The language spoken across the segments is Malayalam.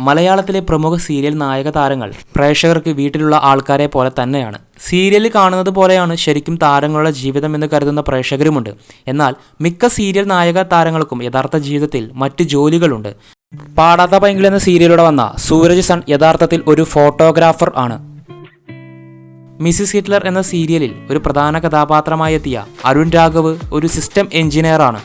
മലയാളത്തിലെ പ്രമുഖ സീരിയൽ നായക താരങ്ങൾ. പ്രേക്ഷകർക്ക് വീട്ടിലുള്ള ആൾക്കാരെ പോലെ തന്നെയാണ്. സീരിയലിൽ കാണുന്നത് പോലെയാണ് ശരിക്കും താരങ്ങളുടെ ജീവിതം എന്ന് കരുതുന്ന പ്രേക്ഷകരുമുണ്ട്. എന്നാൽ മിക്ക സീരിയൽ നായക താരങ്ങൾക്കും യഥാർത്ഥ ജീവിതത്തിൽ മറ്റ് ജോലികളുണ്ട്. പാടാത്ത പൈങ്കിൾ എന്ന സീരിയലിലൂടെ വന്ന സൂരജ് സൺ യഥാർത്ഥത്തിൽ ഒരു ഫോട്ടോഗ്രാഫർ ആണ്. മിസിസ് ഹിറ്റ്ലർ എന്ന സീരിയലിൽ ഒരു പ്രധാന കഥാപാത്രമായി എത്തിയ അരുൺ രാഘവ് ഒരു സിസ്റ്റം എഞ്ചിനീയറാണ്.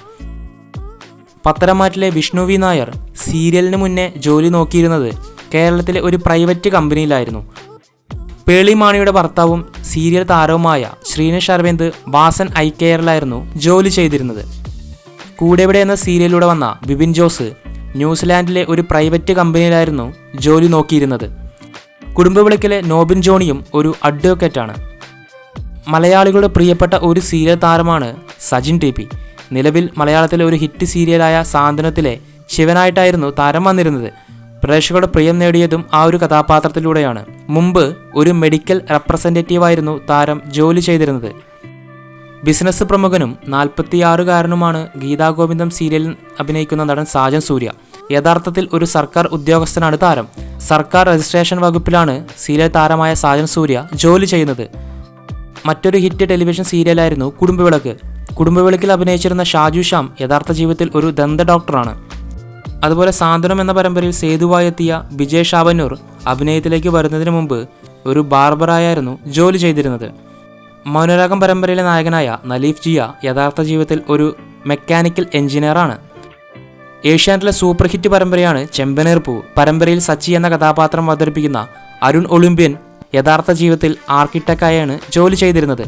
പത്തനംമാറ്റിലെ വിഷ്ണു വി നായർ സീരിയലിന് മുന്നേ ജോലി നോക്കിയിരുന്നത് കേരളത്തിലെ ഒരു പ്രൈവറ്റ് കമ്പനിയിലായിരുന്നു. പേളി മാണിയുടെ ഭർത്താവും സീരിയൽ താരവുമായ ശ്രീനിഷ് അരവിന്ദ് വാസൻ ഐ കെയറിലായിരുന്നു ജോലി ചെയ്തിരുന്നത്. കൂടെവിടെ എന്ന സീരിയലിലൂടെ വന്ന ബിബിൻ ജോസ് ന്യൂസിലാൻഡിലെ ഒരു പ്രൈവറ്റ് കമ്പനിയിലായിരുന്നു ജോലി നോക്കിയിരുന്നത്. കുടുംബവിളക്കിലെ നോബിൻ ജോണിയും ഒരു അഡ്വക്കേറ്റാണ്. മലയാളികളുടെ പ്രിയപ്പെട്ട ഒരു സീരിയൽ താരമാണ് സജിൻ ടി നിലവിൽ മലയാളത്തിലെ ഒരു ഹിറ്റ് സീരിയലായ സാന്ത്വനത്തിലെ ശിവനായിട്ടായിരുന്നു താരം വന്നിരുന്നത്. പ്രേക്ഷകരുടെ പ്രിയം നേടിയതും ആ ഒരു കഥാപാത്രത്തിലൂടെയാണ്. മുമ്പ് ഒരു മെഡിക്കൽ റെപ്രസെന്റേറ്റീവായിരുന്നു താരം ജോലി ചെയ്തിരുന്നത്. ബിസിനസ് പ്രമുഖനും നാൽപ്പത്തിയാറുകാരനുമാണ് ഗീതാഗോവിന്ദം സീരിയലിൽ അഭിനയിക്കുന്ന നടൻ സാജൻ സൂര്യ. യഥാർത്ഥത്തിൽ ഒരു സർക്കാർ ഉദ്യോഗസ്ഥനാണ് താരം. സർക്കാർ രജിസ്ട്രേഷൻ വകുപ്പിലാണ് സീരിയൽ താരമായ സാജൻ സൂര്യ ജോലി ചെയ്യുന്നത്. മറ്റൊരു ഹിറ്റ് ടെലിവിഷൻ സീരിയലായിരുന്നു കുടുംബവിളക്ക്. കുടുംബവിളക്കിൽ അഭിനയിച്ചിരുന്ന ഷാജു ശ്യാം യഥാർത്ഥ ജീവിതത്തിൽ ഒരു ദന്ത ഡോക്ടറാണ്. അതുപോലെ സാന്ത്വനം എന്ന പരമ്പരയിൽ സേതുവായെത്തിയ വിജയ് ഷാവന്നൂർ അഭിനയത്തിലേക്ക് വരുന്നതിന് മുമ്പ് ഒരു ബാർബറായായിരുന്നു ജോലി ചെയ്തിരുന്നത്. മൗനരാഗം പരമ്പരയിലെ നായകനായ നലീഫ് ജിയ യഥാർത്ഥ ജീവിതത്തിൽ ഒരു മെക്കാനിക്കൽ എഞ്ചിനീയറാണ്. ഏഷ്യാനെറ്റിലെ സൂപ്പർ ഹിറ്റ് പരമ്പരയാണ് ചെമ്പനീർ പൂവ് പരമ്പരയിൽ സച്ചി എന്ന കഥാപാത്രം അവതരിപ്പിക്കുന്ന അരുൺ ഒളിമ്പ്യൻ യഥാർത്ഥ ജീവിതത്തിൽ ആർക്കിടെക്റ്റായാണ് ജോലി ചെയ്തിരുന്നത്.